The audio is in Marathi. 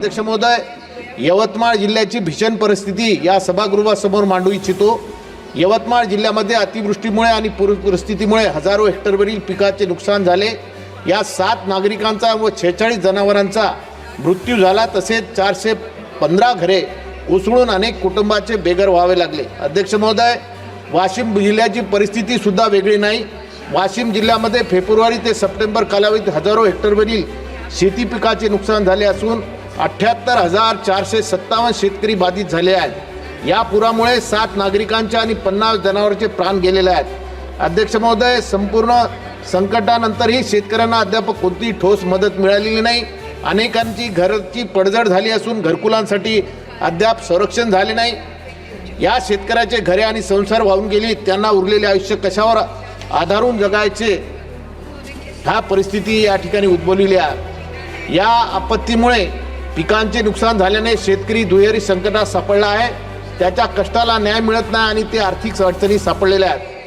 अध्यक्ष महोदय यवतमाळ जिल्ह्याची भीषण परिस्थिती या सभागृहासमोर मांडू इच्छितो. यवतमाळ जिल्ह्यामध्ये अतिवृष्टीमुळे आणि पूर परिस्थितीमुळे हजारो हेक्टरवरील पिकाचे नुकसान झाले. या सात नागरिकांचा व छेचाळीस जनावरांचा मृत्यू झाला तसेच चारशे पंधरा घरे उसळून अनेक कुटुंबाचे बेघर व्हावे लागले. अध्यक्ष महोदय वाशिम जिल्ह्याची परिस्थिती सुद्धा वेगळी नाही. वाशिम जिल्ह्यामध्ये फेब्रुवारी ते सप्टेंबर कालावधीत हजारो हेक्टरवरील शेती पिकाचे नुकसान झाले असून अठ्ठ्याहत्तर हजार चारशे सत्तावन्न शेतकरी बाधित झाले आहेत. या पुरामुळे सात नागरिकांचे आणि पन्नास जनावरांचे प्राण गेलेले आहेत. अध्यक्ष महोदय संपूर्ण संकटानंतरही शेतकऱ्यांना अद्याप कोणतीही ठोस मदत मिळालेली नाही. अनेकांची घरची पडझड झाली असून घरकुलांसाठी अद्याप संरक्षण झाले नाही. या शेतकऱ्याचे घरे आणि संसार वाहून गेली त्यांना उरलेले आयुष्य कशावर आधारून जगायचे? ह्या परिस्थिती या ठिकाणी उद्भवलेली आहे. या आपत्तीमुळे पिकांचे नुकसान झाल्याने शेतकरी दुहेरी संकटात सापडला आहे. त्याच्या कष्टाला न्याय मिळत नाही आणि ते आर्थिक अडचणीत सापडलेल्या आहेत.